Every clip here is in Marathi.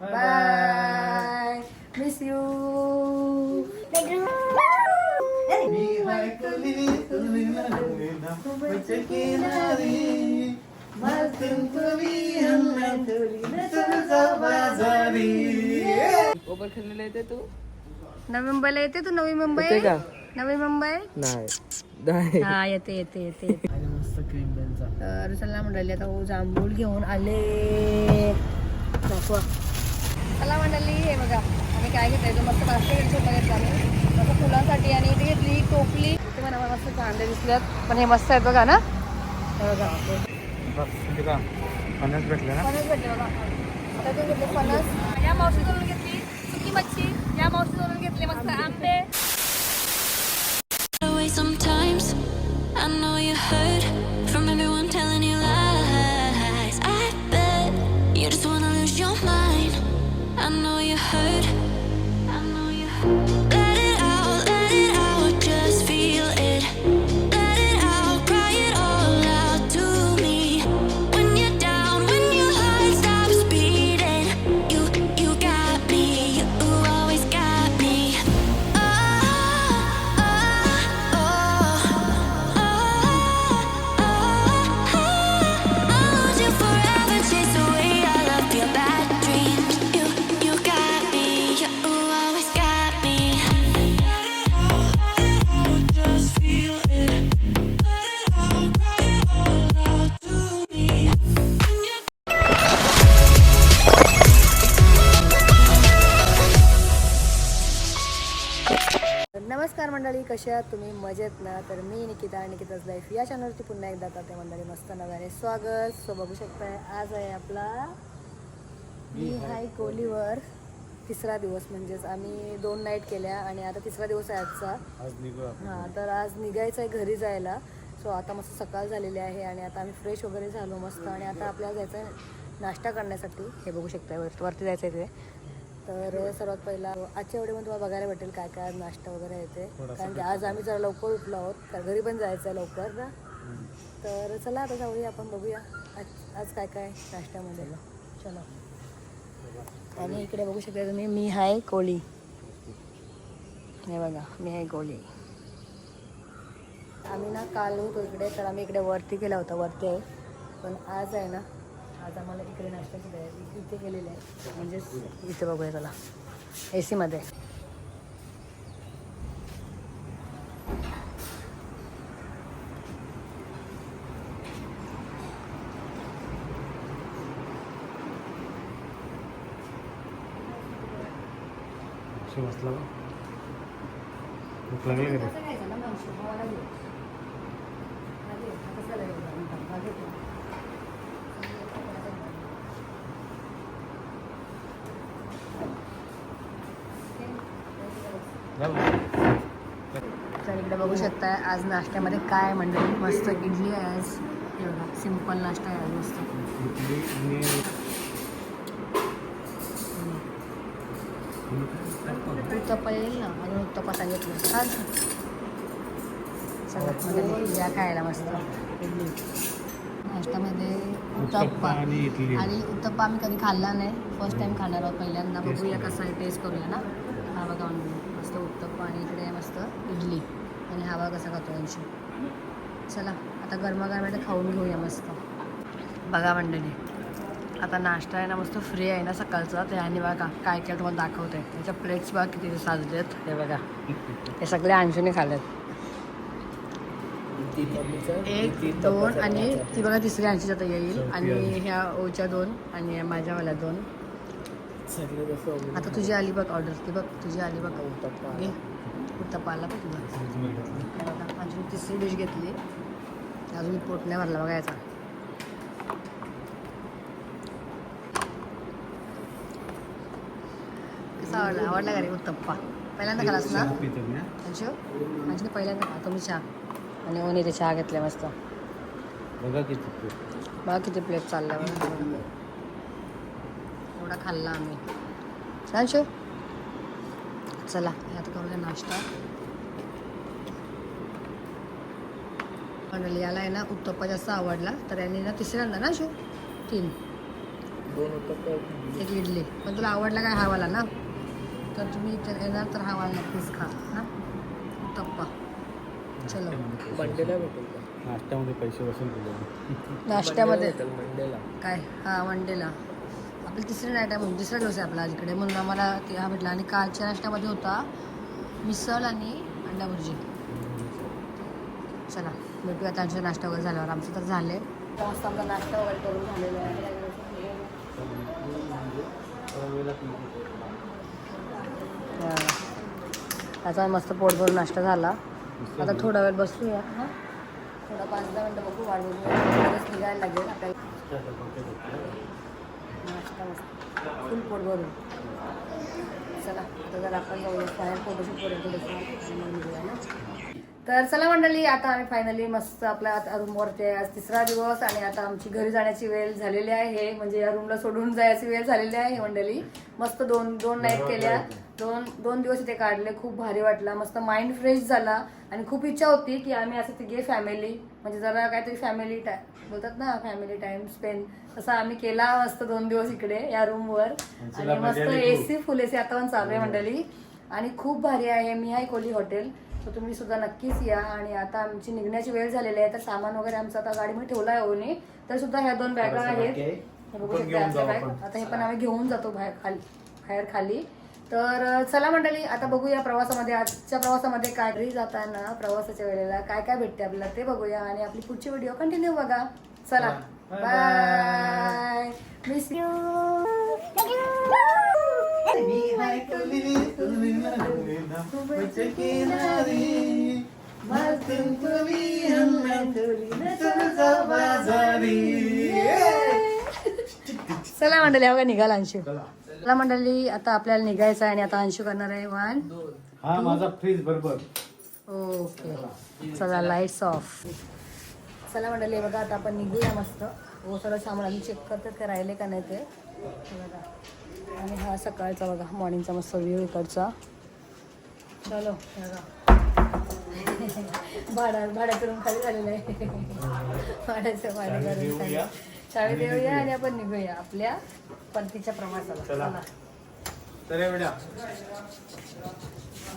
बाय मिस यू मी हाय कली तुम्ही नव्हे ना, मुझे किनारी. मालकीण तुम्ही हल्ला, तुझा बाजारी. ओबर खेळलेला येते तू नवी मुंबईला येते तू? नवी मुंबई? येते का? नवी मुंबई? नाही. नाही. हा येते येते येते. मस्त क्रीम बेलचा तर चला मंडळी आता हो जांभूळ घेऊन आले. दाखवा चला मंडळी हे बघा. आम्ही काय घेतलं मस्त बास्केट छोटा घेतला आम्ही. मस्त फुलांसाठी आणि इथे घेतली टोपली. पण आम्हाला मस्त कांदे दिसल्यात पण हे मस्त आहेत बघा ना. हे बघा. पन्नास भेटले ना? फणस भेटले बघा. आता ते घेतले फणस. या मावशी करून घेतली सुकी मच्छी. या मावशी करून घेतले मस्त आंबे. कशा आहात तुम्ही? मजेत ना? तर मी निकिता निकिताच लाईफ या चॅनलवरती पुन्हा एकदा त्या मंडळी मस्त नव्याने स्वागत. सो बघू शकताय आज आहे आपला मी हाय कोलीवर तिसरा दिवस म्हणजेच आम्ही दोन नाईट केल्या आणि आता तिसरा दिवस आहे आजचा. हां तर आज निघायचं आहे घरी जायला. सो आता मस्त सकाळ झालेली आहे आणि आता आम्ही फ्रेश वगैरे झालो मस्त आणि आता आपल्याला जायचं आहे नाश्ता करण्यासाठी. हे बघू शकताय वर वरती जायचं आहे ते. तर सर्वात पहिला आजच्या व्हिडिओमध्ये तुम्हाला बघायला भेटेल काय काय आज नाश्ता वगैरे येते. कारण की आज आम्ही जरा लवकर उठलो आहोत तर घरी पण जायचं आहे लवकर ना. तर चला आता जाऊया आपण बघूया आज आज काय काय नाश्त्यामध्ये. चला. आणि इकडे बघू शकता तुम्ही मी हाय कोळी. हे बघा मी हाय कोळी. आम्ही ना काल होतो इकडे तर आम्ही इकडे वरती केला होता वरती आहे. पण आज आहे ना आज आम्हाला इकडे नाश्त्याची तयारी इथे केलेली आहे. म्हणजेच इथे बघूया चला. ए सीमध्ये बसला? भूक लागली का रे? जाऊ. तर इकडे बघू शकताय आज नाश्त्यामध्ये काय मंडळी? मस्त इडली आहे आज. सिंपल नाश्ता आहे आज मस्त. उत्तप्पा येईल ना? आणि उत्तप्पा सांगितलं. छान. सगळ्यात मध्ये या खायला मस्त. इडली नाश्त्यामध्ये उत्तप्पा. आणि उत्तप्पा आम्ही कधी खाल्ला नाही. फर्स्ट टाइम खाणार आहोत पहिल्यांदा. बघूया कसं आहे टेस्ट करूया ना. हा बघा मस्त उत्तप्पा आणि इकडे मस्त. इडली. आणि हवा कसा खातो यांची चला आता गरमागरम खाऊन घेऊया मस्त. बघा मंडळी आता नाश्ता आहे ना मस्त फ्री आहे ना सकाळचा. ते आणि बघा काय काय तुम्हाला दाखवते त्याच्या प्लेट्स बघा किती साजलेत. हे बघा. हे सगळे अंशूने खाल्लेत. एक दोन आणि ती बघा तिसरी अंशीच्या तर येईल. आणि ह्या ओच्या दोन आणि माझ्यावाल्या दोन. आता तुझी आली बघ ऑर्डर ती बघ तुझी आली बघ. तुला हे बघा अजून तिसरी डिश घेतली. अजून पोट नाही भरला बघा याचा. कसा आवडला? आवडला का रे उत्तप्पा पहिल्यांदा खालास ना? अंशू? अंशूने पहिल्यांदा खा तुम्ही चहा. आणि ओनी ते चहा घेतले मस्त. बघा किती. बघा किती प्लेट चालल्या बघा. एवढा खाल्ला आम्ही. अंशू? चला आता करूया नाश्ता. मंडळी याला आहे ना उत्तप्पा जास्त आवडला तर यांनी ना तिसऱ्यांदा ना अंशू तीन. दोन उत्तप्पा एक इडली. पण तुला आवडला काय हावाला ना? तर तुम्ही इथे येणार तर हावाला नक्कीच खा ना उत्तप्पा. चलो. मंडेला भेटेल नाश्त्यामध्ये पैसे केले नाश्त्यामध्ये. मंडेला काय? हा वनडेला आपली तिसरी नाईट आहे म्हणून दुसरा दिवस आहे आपला आज इकडे. म्हणून आम्हाला ते हा भेटला. आणि कालच्या नाश्त्यामध्ये होता मिसळ आणि अंडा भुर्जी. चला भेटूया त्यांचा नाश्ता वगैरे झाल्यावर. आमचं तर झाले मस्त आमचा नाश्ता वगैरे करून झालेला आहे. त्याचा मस्त पोट भरून नाश्ता झाला. आता थोडा वेळ बसूया. हां. थोडा पाच दहा मिनटं बघू. वाढ बघू लगेच निघायला लागेल. आपल्याला फुल पोट भरून. चला आता जर आपण जाऊया बाहेर फोटोशूट थोडंसं ना. तर चला मंडळी आता आम्ही फायनली मस्त आपल्या आता रूमवरती आहे. आज तिसरा दिवस आणि आता आमची घरी जाण्याची वेळ झालेली आहे. म्हणजे या रूमला सोडून जायची वेळ झालेली आहे मंडळी. मस्त दोन दोन नाईट केल्या. दोन दोन दिवस इथे काढले. खूप भारी वाटला. मस्त माइंड फ्रेश झाला. आणि खूप इच्छा होती की आम्ही असं तिघे फॅमिली म्हणजे जरा काहीतरी फॅमिली बोलतात ना फॅमिली टाइम स्पेंड तसा आम्ही केला मस्त दोन दिवस इकडे या रूमवर आणि मस्त एसी फुल एसी आता पण चालू आहे मंडळी. आणि खूप भारी आहे. मी आहे कोली हॉटेल तर तुम्ही सुद्धा नक्कीच या. आणि आता आमची निघण्याची वेळ झालेली आहे. तर सामान वगैरे आमचं आता गाडीमध्ये ठेवला आहे ओनी तर सुद्धा ह्या दोन बॅगा आहेत. हे बघू शकता आता हे पण आम्ही घेऊन जातो बाहेर खाली बाहेर खाली. तर चला मंडळी आता बघूया प्रवासामध्ये आजच्या प्रवासामध्ये काय घरी जाताना प्रवासाच्या वेळेला काय काय भेटते आपल्याला ते बघूया आणि आपली पुढची व्हिडिओ कंटिन्यू बघा. चला बाय मिस यू चला मंडळी बघा निघाला अंशू. चला मंडळी आता आपल्याला निघायचं आहे आणि आता अंशू करणार आहे वन हा माझा फ्रीज बरोबर. ओके चला लाईट्स ऑफ चला मंडळी बघा आता आपण निघूया मस्त. हो सगळं सामान आम्ही चेक करतात का राहिले का नाही ते? बघा. आणि हा सकाळचा बघा मॉर्निंगचा मस्त व्ह्यू इकडचा. चलो हे बघा. भाडा भाड्याचं रूम खाली झालेलं आहे. भाड्याचं भाडं करून शाळेत येऊया आणि आपण निघूया आपल्या परतीच्या प्रवासाला. चला. तर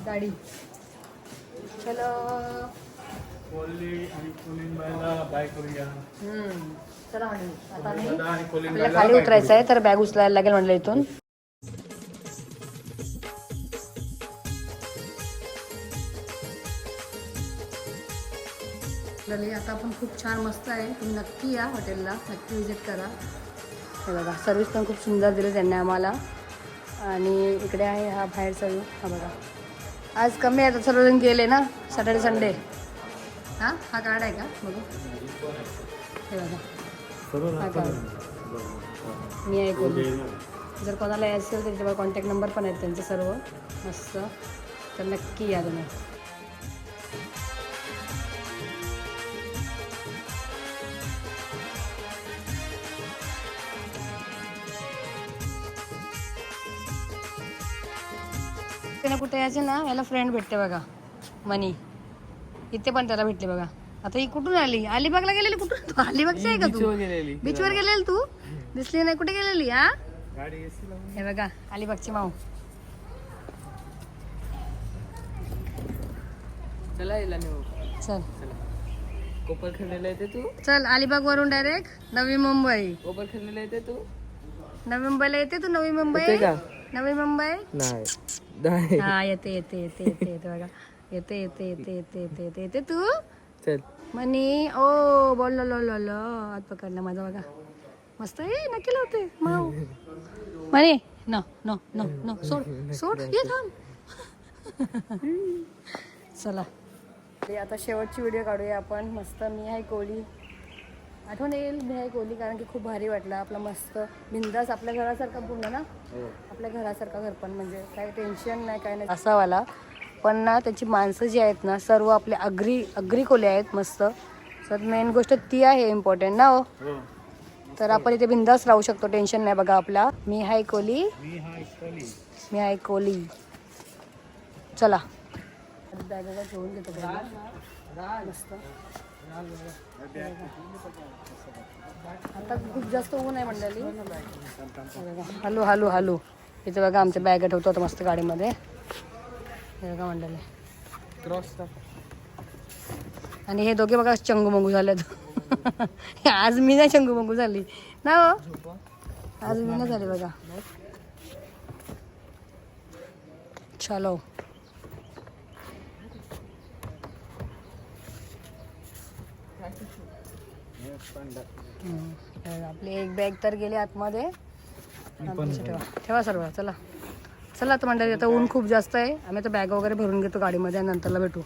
गाडी. चलो. कोल्ही आणि कोलिंबाईला बाय करूया. हम्म. चला आता आम्ही आपल्याला खाली उतरायचं आहे तर बॅग उचलायला लागेल म्हणलं इथून. आता आपण खूप छान मस्त आहे. तुम्ही नक्की या हॉटेलला नक्की विजिट करा. हे बघा सर्विस पण खूप सुंदर दिली त्यांनी आम्हाला. आणि इकडे आहे हा बाहेरचा व्ह्यू हा बघा. आज कमी आहे तर सर्वजण गेले ना? सॅटर्डे संडे हां? हा कार्ड आहे का? बघू. हे बघा. हा कार्ड मी आहे कोली जर कोणाला यायचं असेल तर त्याच्यावर कॉन्टॅक्ट नंबर पण आहेत त्यांचे सर्व. मस्त. तर नक्की या तुम्ही. त्याला कुठे यायचे ना याला फ्रेंड भेटते बघा मनी. इथे पण त्याला भेटले बघा. आता ही कुठून आली? अलिबागला गेलेली कुठून? तू अलिबागची आहे का तू? बीचवर गेलेली तू? दिसली नाही. कुठे गेलेली हा? हे बघा अलिबागची माऊ. चला येते तू चल अलिबाग वरून डायरेक्ट नवी मुंबई. कोपरखंडीला येते तू नवी मुंबईला येते तू नवी मुंबई? नवी मुंबई? नाही. हा येते येते येते येते येते बघा. येते येते येते येते येते येते. येते तू? चल. मनी ओ बोल लो लो लो हात पकडला माझा बघा. मस्त आहे नक्की लावते. माऊ मनी न न न न सोड. सोड ये थांब. चला. आता शेवटची व्हिडिओ काढूया आपण. मस्त मी आहे कोहली. आठवण येईल मी आहे कोहली कारण की खूप भारी वाटलं. आपलं मस्त बिंदास आपल्या घरासारखा पूर्ण ना? आपल्या घरासारखं घर पण म्हणजे काही टेन्शन नाही काय नाही. असावाला. पण ना त्याची माणसं जी आहेत ना सर्व आपले अग्री अग्री कोले आहेत मस्त. तर मेन गोष्ट ती आहे इम्पॉर्टंट ना हो? तर आपण इथे बिंदास राहू शकतो टेन्शन नाही बघा आपला. मी हाय कोहली मी हा कोली. मी आहे कोहली चला. घेऊन घेतो. मस्त. आता खूप जास्त ऊन आहे मंडळी. Hello hello hello. इथे बघा आमच्या बॅग ठेवतो आता मस्त गाडीमध्ये. हे बघा मंडळी. क्रॉस आणि हे दोघे बघा चंगू मंगू झालेत. आज मी नाही चंगू मंगू झाली. ना हो? आज मी नाही झाली बघा. चलो. हम्म. तर आपली एक बॅग तर गेली आतमध्ये. आमची ठेवा. ठेवा सर्व चला. चला आता मंडळी आता ऊन खूप जास्त आहे. आम्ही आता बॅग वगैरे भरून घेतो गाडीमध्ये आणि नंतरला भेटू.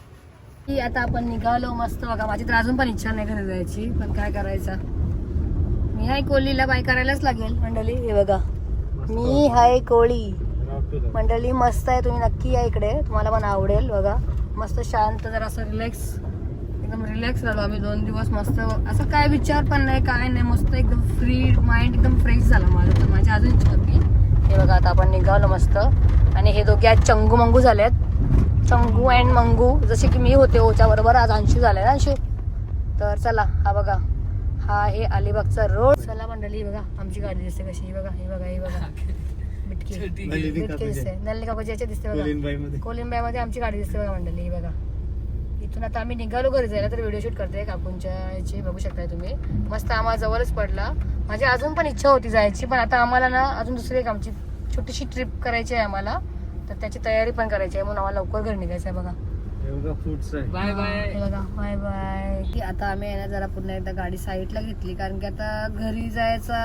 की आता आपण निघालो मस्त. बघा माझी तर अजून पण इच्छा नाही घरी जायची पण काय करायचं? मी हाय कोळीला बाय करायलाच लागेल मंडळी. हे बघा. मी हाय कोळी. मंडळी मस्त आहे. तुम्ही नक्की या इकडे. तुम्हाला पण आवडेल बघा. मस्त शांत जरा असं रिलॅक्स एकदम रिलॅक्स झालो आम्ही दोन दिवस मस्त. असं काय विचार पण नाही काय नाही मस्त एकदम फ्री माइंड एकदम फ्रेश झाला माझं. तर माझी अजून इच्छा होती. हे बघा आता आपण निघालो मस्त. आणि हे दोघे आज चंगू मंगू झालेत. चंगू अँड मंगू. जसे की मी होते ओच्या बरोबर आज अंशू झालाय ना अंशू? तर चला हा बघा. हा आहे अलिबागचा रोड चला मंडळी बघा आमची गाडी दिसते कशी. ही बघा ही बघा ही बघा. बिटकी. बिटकी दिसते नल्ली याच्या दिसते बघा. कोलिंब्यामध्ये आमची गाडी दिसते बघा मंडळी ही बघा. इथून आता आम्ही निघालो घरी जायला तर व्हिडिओ शूट करते काकूंच्या याची बघू शकताय तुम्ही. मस्त आम्हाला जवळच पडला. माझी अजून पण इच्छा होती जायची पण आता आम्हाला ना अजून दुसरी एक आमची छोटीशी ट्रिप करायची आहे आम्हाला. तर त्याची तयारी पण करायची आहे म्हणून आम्हाला लवकर घरी निघायचं आहे बघा. बाय बाय बघा बाय बाय की आता आम्ही आहे ना जरा पुन्हा एकदा गाडी साईडला घेतली कारण की आता घरी जायचा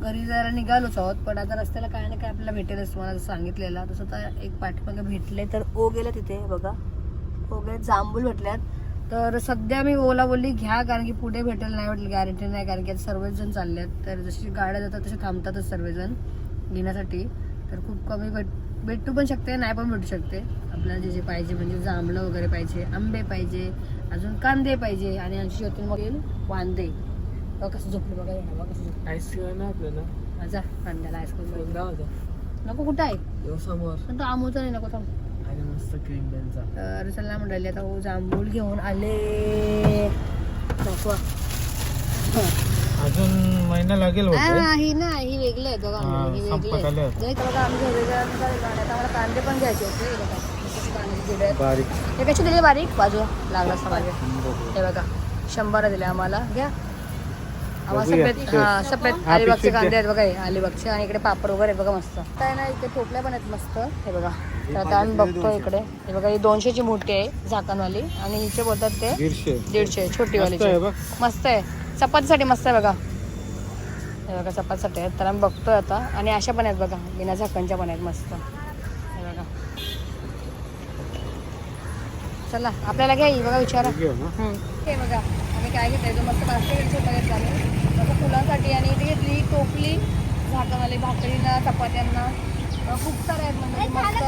घरी जायला निघालोच आहोत पण आता रस्त्याला काय ना काय आपल्याला भेटेलच तुम्हाला जसं सांगितलेलं. तसं आता एक पाठीमागे भेटले तर ओ गेलं तिथे बघा. गेले जांभूल भेटल्यात. तर सध्या मी ओला बोलली घ्या कारण की पुढे भेटेल नाही भेटेल गॅरंटी नाही कारण की आता सर्वच जण चाललेत. तर जशी गाड्या जातात तसे थांबतातच सर्वजण घेण्यासाठी. तर खूप कमी भेट भेटू पण शकते नाही पण भेटू शकते. आपल्याला जे जे पाहिजे म्हणजे जांभळं वगैरे पाहिजे आंबे पाहिजे अजून कांदे पाहिजे आणि आमची शोधून मग येईल वांदे. बघा कसं झोपले बघा हे कसं झोपलं. आईस्क्रीम आहे ना आपल्याला? माझा कांद्याला आईस्क्रीम नको कुठं आहे? समोर. पण तो आमूचा नाही नको थांब. आणि मस्त क्रीम त्यांचा तर चला मंडळी आता हो जांभूळ घेऊन आले. दाखवा. अजून महिना लागेल हा, ही ना ही वेगळी आहे बघा हा, वेगळी आहे. नाही बघा आम्ही आम्हाला कांदे पण घ्यायचे होते हे. बारीक. हे कसे दिले बारीक? बाजू लागला असं मागे. हे बघा शंभर दिले आम्हाला. घ्या. सफेद हा सफेद हा, अलिबागचे कांदे. आहेत बघा हे अलिबागचे. आणि इकडे पापड वगैरे बघा मस्त. काय ना इथे टोपल्या पण आहेत मस्त. हे बघा. तर आता आम्ही बघतो इकडे. हे बघा ही दोनशेची मोठी आहे झाकणवाली. आणि हिचे बोलतात ते दीडशे. दीडशे छोटी वाली मस्त आहे बघ. मस्त आहे. चपातीसाठी मस्त आहे बघा. हे बघा चपातीसाठी आहेत. तर आम्ही बघतोय आता. आणि अशा पण आहेत बघा. बिना झाकणच्या पण आहेत मस्त. हे बघा. चला आपल्याला घ्या ही बघा विचारा. हे बघा. आम्ही काय घेतलंय? तो मस्त बास्केट छोटा घेतला आम्ही. मस्त फुलांसाठी आणि इथे घेतली टोपली झाकणवाली भाकरीला चपात्यांना. खूप सारे आहेत म्हणजे मस्त.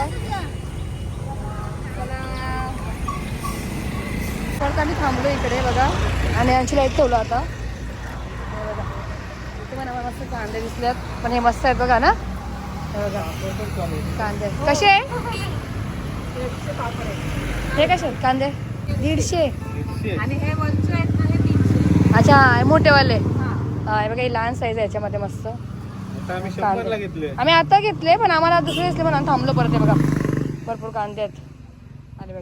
परत आम्ही थांबलो इकडे बघा. आणि यांची लाइट ठेवलं आता. बघा. इथे पण आम्हाला मस्त कांदे दिसलेत. पण हे मस्त आहेत बघा ना. बघा. कांदे. कसे आहे? हे कसे आहेत? कांदे? दीडशे. आणि हे अच्छा हे. मोठेवाले. हा. हे बघा ही लहान साईज आहे याच्यामध्ये मस्त. आता आम्ही कांदे. शंभरला घेतले. आम्ही आता घेतले पण आम्हाला दुसरे दिसले म्हणून थांबलो परत हे बघा. भरपूर कांदे आहेत.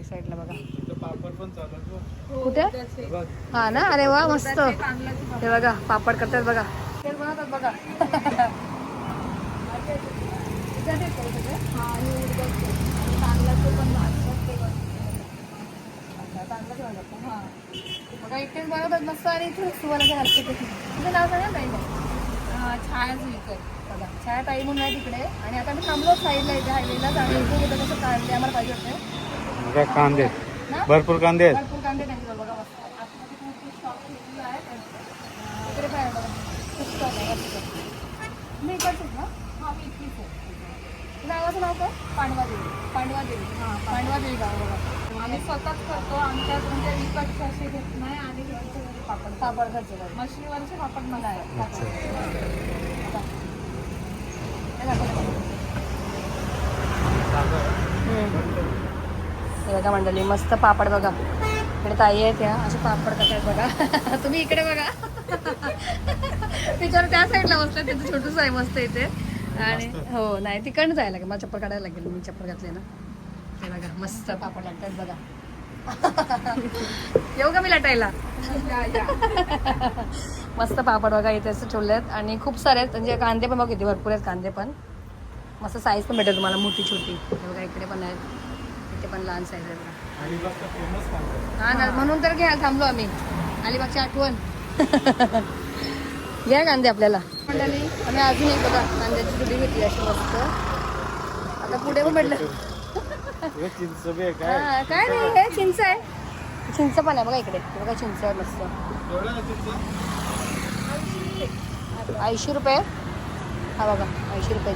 साईडला बघा इथं पापड पण चालत बघ. कुठे? हे बघ. हा ना? अरे वा मस्त. हे बघा पापड करतात बघा. तेल बनवतात बघा. मस्त आणि इथे सुवालाच्या हलके तुझं नाव सांगा ताई. छाया जुईकर बघा छाया ताई म्हणून आहे तिकडे. आणि आता मी थांबलो साईडला इथे हायवेला आणि इथे कुठं कसं कांदे आम्हाला पाहिजे होते. कांदे. ना? भरपूर कांदे आहेत. भरपूर कांदे त्यांच्याजवळ बघा मस्त. आतमध्ये खूप स्टॉक ठेवलेला आहे. अं, इकडे काय आहे बघा. खूप स्टॉक आहे वरती. मी इकडचीच ना? हा मी इथलीच आहे. गावाचं नाव पांडवा देवी पांडवा देवी हां पांडवा देवी गाव बघा. आम्ही स्वतःच करतो आमच्या म्हणजे विकतचे असे घेत नाही आणि घरचे घरी पापड. पापड घरचे मशनीवरचे पापड मला आहे. पापड. बघा. मंडळी मस्त पापड बघा. इकडे ताई आहेत त्या असे पापड करतात बघा. तुम्ही इकडे बघा. त्याच्यावर त्या साईडला बसलं त्याचं छोटूच आहे मस्त इथे. आणि हो नाही तिकडनं जायला लागेल. मला चप्पल काढायला लागेल मी चप्पल घातले ना. मस्त पापड लागतात बघा. येऊ का मी लाटायला? मस्त पापड बघा इथे असं ठेवले आहेत आणि खूप सारे आहेत. म्हणजे कांदे पण बघा किती भरपूर आहेत कांदे पण. मस्त साईज पण भेटेल तुम्हाला. मोठी छोटी. बघा इकडे पण आहेत. इथे पण लहान साईज आहे बघा. अलिबागचा फेमस कांदा हा ना म्हणून तर घ्या थांबलो आम्ही. अलिबागची आठवण. घ्या कांदे आपल्याला. मंडळी आम्ही अजून एक बघा कांद्याची जुडी घेतली अशी मस्त. आता पुढे पण भेटलं. हे काय? हा, काय नाही हे चिंच आहे. चिंच पण आहे बघा इकडे. हे बघा चिंच आहे मस्त? ऐंशी रुपये. हा बघा ऐंशी रुपये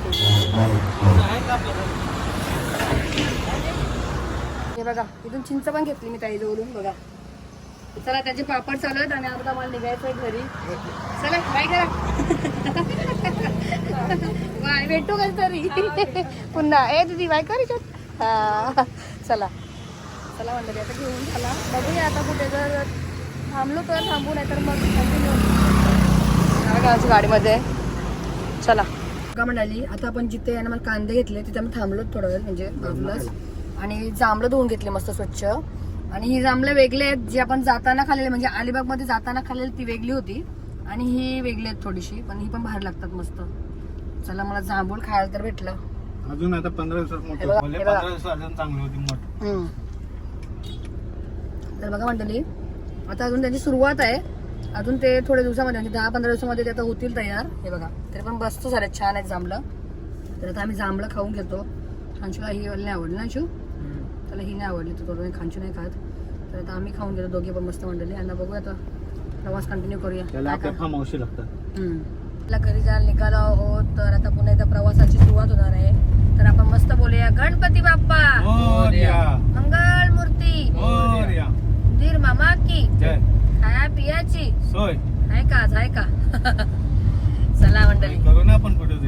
हे बघा इथून चिंच पण घेतली मी ताई जवळून बघा. चला त्याचे पापड चालू आहेत आणि आता मला निघायचं आहे घरी. चला काय करा. बाय भेटू कधी तरी पुन्हा. ए दीदी बाय कर हा. चला. चला म्हणलं आता घेऊन चला. बघूया आता कुठे जर थांबलो तर थांबू नाही तर मग कंटिन्यू गाडीमध्ये. चला. का म्हणाली आता आपण जिथे आहे ना मला कांदे घेतले तिथे आम्ही थांबलो थोडा वेळ म्हणजे बाजूलाच. आणि जांभळं धुवून घेतले मस्त स्वच्छ. आणि ही जांभळं वेगळे आहेत जी आपण जाताना खाल्लेली म्हणजे अलिबागमध्ये जाताना खाल्लेली ती वेगळी होती. आणि ही वेगळी आहेत थोडीशी पण ही पण बाहेर लागतात मस्त. चला मला जांभूळ खायला तर भेटलं. अजून आता पंधरा दिवसात हे मोठं बघा, भले हे बघा. पंधरा दिवसात अजून चांगली होती मोठ. हम्म. तर बघा मंडळी आता अजून त्यांची सुरुवात आहे. अजून ते थोड्या दिवसामध्ये म्हणजे दहा पंधरा दिवसामध्ये ते आता होतील तयार. हे बघा तरी पण मस्त झाले छान आहेत जांभळं. तर आता आम्ही जांभळं खाऊन घेतो. खांचूला ही वाली नाही आवडली ना शू त्याला ही नाही आवडली तर तो खांचू नाही खात. तर आता आम्ही खाऊन घेतो दोघे पण मस्त मंडळी. आणि बघूया आता. प्रवास कंटिन्यू करूया. त्याला काय आपल्या काय? फार्म हाऊसशी लागतात हम्म. आपल्या घरी जायला निघालो आहोत तर आता पुन्हा एकदा प्रवासाची सुरुवात होणार आहे. तर आपण मस्त बोलूया. गणपती बाप्पा. मंगल मूर्ती धीर मामा की. खाया पियाची. सोय. आहे का आज आहे का? चला मंडळी.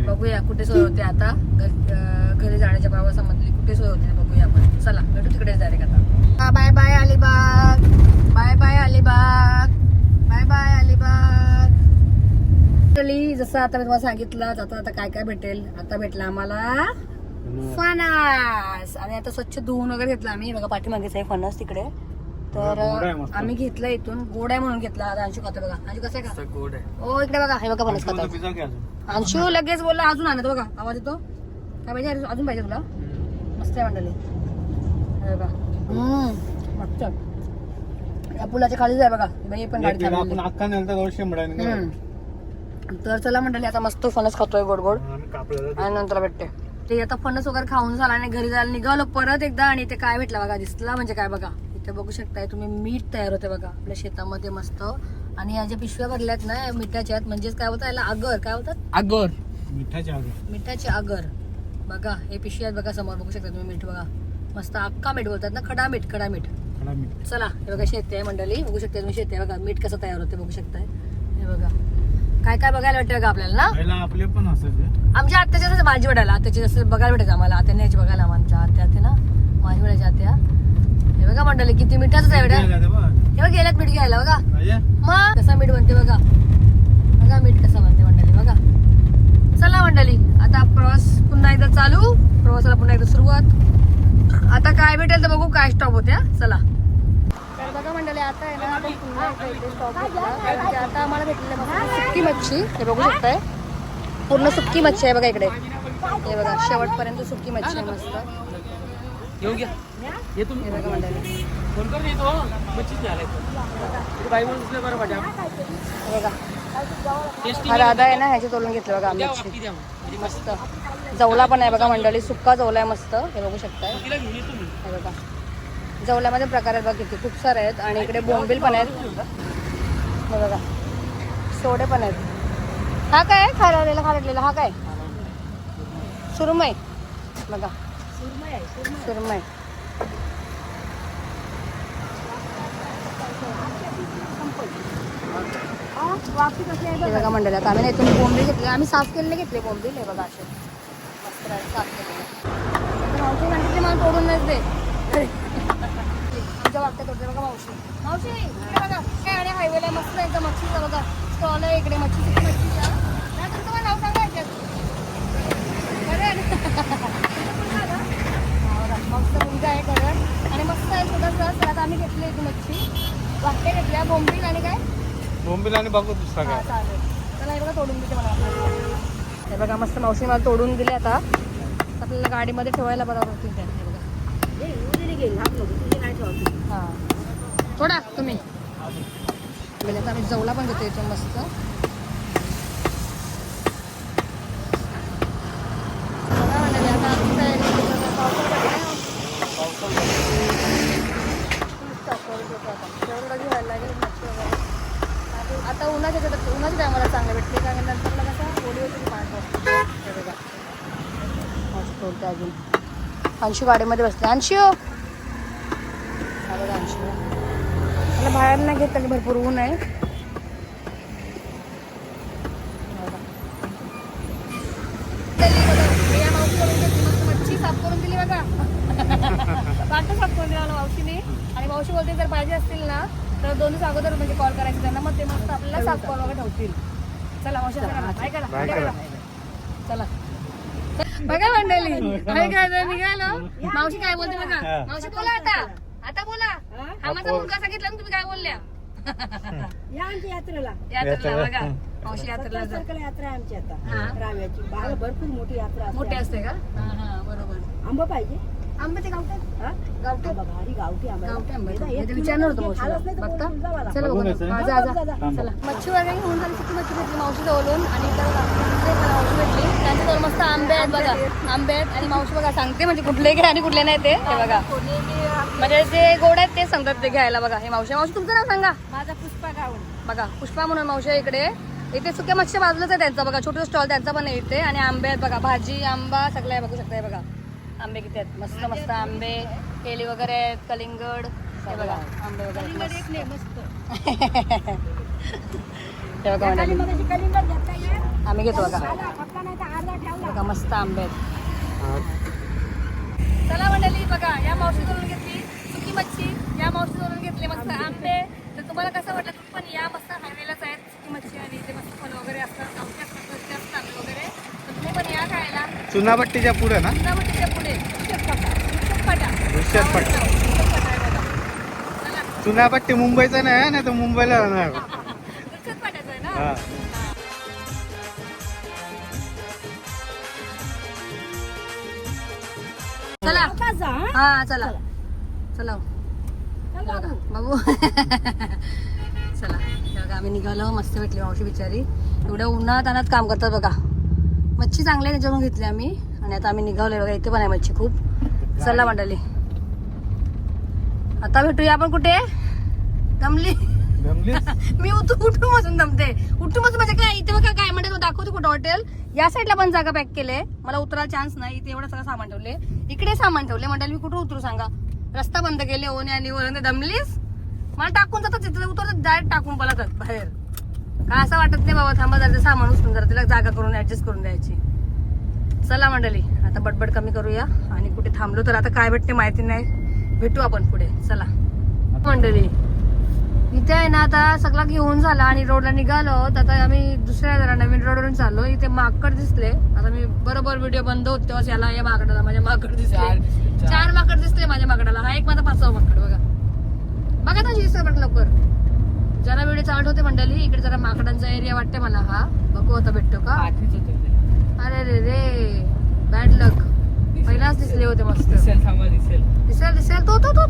बघूया कुठे सोय होते आता. घर- जाण्याच्या प्रवासामधली कुठे सोय होते बघूया आपण. चला भेटू तिकडेच डायरेक्ट आता. Bye bye Alibag. Bye bye Alibag. Bye bye Alibag. जसं आता मी तुम्हाला सांगितलं आता आता काय काय भेटेल? आता भेटला आम्हाला फणस. आणि आता स्वच्छ धुवून वगैरे घेतला आम्ही. बघा पाठीमागेच आहे फणस तिकडे. तर. आम्ही घेतलं इथून. गोड आहे म्हणून घेतला. आता अंशू खातो बघा. अंशू कसं आहे का? गोड आहे. ओ इकडे बघा. हे बघा फणस अजून. अंशू लगेच बोलला अजून आणत बघा आवाज येतो? काय पाहिजे? अजून- पाहिजे तुला? मस्त आहे मंडळी. बघा. हम्म. मस्त. या पुलाच्या खालीच आहे बघा. बाई हे पण गाडी. तर चला मंडळी आता मस्त फणस खातोय गोड गोड आणि नंतर भेटते. ते आता फणस वगैरे खाऊन झाला आणि घरी जायला निघालो परत एकदा आणि ते काय भेटलं बघा दिसला म्हणजे काय बघा. इथे बघू शकताय तुम्ही मीठ तयार होते बघा आपल्या शेतामध्ये मस्त. आणि या ज्या पिशव्या भरल्यात ना मिठाच्या आहेत म्हणजेच काय होतं याला? आगर काय होतात अगोर मिठाच्या आगे मिठाचे आगर. बघा हे पिशवी आहेत बघा समोर बघू शकता तुम्ही मीठ बघा. मस्त अक्का मीठ बोलतात ना खडा मीठ खडा मीठ. खडा मीठ. चला हे बघा शेती आहे मंडळी बघू शकता तुम्ही शेती आहे बघा मीठ कसं तयार होते बघू शकताय. हे बघा. काय काय बघायला भेटते बघा आपल्याला ना? पहिला आपले पण असायचे आमच्या आत्याच्या जसं भाजी वडायला आत्याची जसं बघायला भेटायचं आम्हाला आत्या न्यायची बघायला आमच्या आत्या आत्या ना भाजी वडायची आत्या. हे बघा मंडळी किती मिठाचं आहे बेटा बघ. हे बघा गेल्यात मीठ घ्यायला बघा? मग कसं मीठ बनते बघा. बघा मीठ कसं बनते मंडळी बघा. चला मंडळी आता प्रवास पुन्हा एकदा चालू. प्रवासाला पुन्हा एकदा सुरुवात. आता काय भेटेल तर बघू काय स्टॉप होत्या चला. आता आहे ना आपण पुन्हा एकदा इथे स्टॉप घेतला कारण की आता आम्हाला भेटलेलं बघा सुक्की मच्छी. हे बघू शकताय. पूर्ण सुक्की मच्छी आहे बघा इकडे. हे बघा शेवटपर्यंत सुक्की मच्छी आहे मस्त. येऊ घ्या. ये तुम्ही. बघा मंडळी. फोन कर येतो मच्छीच नाही आलाय बाई म्हणून दिसलं बरं माझ्या बघा. टेस्टी हा राधा आहे ना ह्याचे तोलून घेतलं बघा. मस्त. जवला पण आहे बघा मंडळी सुक्का जवला आहे मस्त. हे बघू शकताय. हे बघा. जवल्यामध्ये प्रकार आहेत बघा किती खूप सारे आहेत आणि इकडे बोंबील पण आहेत. हे बघा. सोडे पण आहेत. हा काय? आहे खारवलेला खारटलेला हा काय? सुरमई. बघा. सुरमय हे बघा मंडळी आता आम्ही इथून बोंबील घेतले. आम्ही साफ केलेले घेतले बोंबील हे बघा असे. मस्त साफ केलेले. मला तोडून नाही दे वाटतं तोडते बघा मावशी. मावशी इकडे बघा. काय आणि हायवेला मस्त आहे मच्छीचा बघा. स्टॉल आहे इकडे मच्छी मच्छीचा नाही तर तुम्हाला नाव सांगा याच्यात. करण हा, बघा, मस्त मुलगा आहे करण. आणि मस्त आहे छोटासा तर आता आम्ही घेतली इथे मच्छी. वाटते घेतल्या बोंबील आणि काय? बोंबील आणि बघू दुसरा काय? चालेल. चला हे बघा तोडून देते मला हे बघा मस्त मावशी मला तोडून दिले आता. आपल्याला गाडीमध्ये ठेवायला बरोबर होतील त्या हे बघा हां थोडा तुम्ही म्हणजे आता आम्ही जवला पण घेतो इथून मस्त. म्हणजे आता घ्यायला लागेल आता- उन्हाच्या उन्हाच्या टायमाला चांगलं भेटते कारण नंतरला कसं ओली होती पाणी बघा. मस्त होतं अजून. अंशू गाडीमध्ये बसते अंशू! बघा अंशू. मला बाहेर नाही घेत त्याची भरपूर ऊन आहे. घेतली मच्छी साफ करून दिली बघा. वाटतं साफ करून दिला मावशीने. आणि मावशी बोलते जर पाहिजे असतील ना तर दोन दिवस अगोदर म्हणजे कॉल करायचे त्यांना. मग ते मस्त आपल्याला साफ करून वगैरे ठेवतील. चला मावशी बाय करा. चला. बघा मंडळी काय काय निघालो? मावशी काय बोलते बघा? हा. मावशी बोला आता. आता बोला. हा? माझा मुलगा सांगितलं ना तुम्ही काय बोलल्या? या आमच्या यात्रेला. यात्रेला. बघा. मावशी यात्रेला जा. सर्कल यात्रा आहे आमची हा. आता राव्याची. बाहेर भरपूर मोठी यात्रा असते. मोठे असते का? हा हा बरोबर. आंबा पाहिजे? आंबे ते गावठे हा? गावठे आंबा भारी गावठी आंबा. गावठी आंबे येता- मी येत ते विचारणार होतो तुम्ही खालच नाही तर मावशीला कोणी तुमचा वाला. बघता? चला बघून बघू. यायचं हा, आहे? जा जा. जा, जा. थांब. चला. मच्छी वगैरे घेऊन झाली सुकी मच्छी भेटली मावशी जवळून आणि मला मावशी भेटली. त्यांच्याजवळ मस्त आंबे आहेत बघा. आंबे आहेत. आणि मावशी बघा सांगते म्हणजे कुठले घ्या आणि कुठले नाही ते. हे बघा. म्हणजे जे गोड आहेत ते सांगतात ते घ्यायला बघा. हे मावशी. मावशी तुमचं नाव सांगा. माझा पुष्पा गावून बघा पुष्पा म्हणून मावशी इकडे. इथे सुक्या मच्छी बाजूलाच आहे त्यांचा बघा. छोटं स्टॉल त्यांचा पण आहे इथे. आणि आंबे आहेत बघा. भाजी आंबा सगळं आहे बघू शकता हे बघा. आंबे किती आहेत मस्त मस्त आंबे केळी वगैरे आहेत कलिंगड. हे बघा आंबे वगैरे मस्त. हे. बघा. आम्ही घेतो बघा. मस्त आंबे आहेत. चला मंडळी बघा या मावशी करून घेतली सुकी मच्छी. या मावशी करून घेतली मस्त आंबे. तर तुम्हाला कसं वाटलं पण या मस्त हायवेलाच आहेत सुकी मच्छी आणि इथे मस्त फळं वगैरे असतात घरचे असतात आंबे वगैरे तर तुम्ही पण या खायला चुनापट्टीच्या पुढे. ना पुढे. चला. चुनापट्टी मुंबईचा नाही नाही तर मुंबईला ना? हा. चला. हा? चला. चला. बाबू चला आम्ही निघालो मस्त भेटली मावशी बिचारी. एवढ्या उन्हात अनात काम करतात बघा. मच्छी चांगली आहे त्याच्यावरून घेतली आम्ही. आणि आता आम्ही निघालोय बघा इथे पण आहे मच्छी खूप. चला मंडळी. आता भेटूया आपण कुठे? दमली मी उठून उठून बसून दमते. उठून बसून म्हणजे काय इथे बघा काय म्हणतात दाखवते कुठं हॉटेल या साईडला पण जागा पॅक केले मला उतरायला चान्स नाही. इथे एवढं सगळं सामान ठेवले इकडे सामान ठेवले मंडळी मी कुठं उतरू सांगा? रस्ता बंद केले ओने आणि ते दमलीस? मला टाकून जातात तिथे. उतरतात डायरेक्ट टाकून पळतात बाहेर. काय असं वाटत नाही बाबा थांबा जरा ते सामान उचलून जरा तिला जागा करून ऍडजस्ट करून द्यायची. चला मंडळी आता बडबड कमी करूया. आणि कुठे थांबलो तर आता काय भेटते माहिती नाही. भेटू आपण पुढे. चला. मंडळी इथे आहे ना आता सगळं घेऊन झाला आणि रोडला निघालो. तर आता आम्ही दुसऱ्या जरा नवीन रोडवरून चाललो. इथे माकड दिसले. आता मी बरोबर व्हिडिओ बंद होत तेव्हाच याला या माकडाला माझ्या माकड दिसले. चार माकड दिसले माझ्या माकडाला. हा एक माझा पाचवा माकड बघा. बघा ना दिसतं लवकर. जरा चालत होते मंडळी. इकडे जरा माकडांचा एरिया वाटते मला हा. बघू आता भेटतो का. अरे रे रे. बॅड लक पहिलाच दिसले होते मस्त. दिसेल दिसेल. तो तो तो.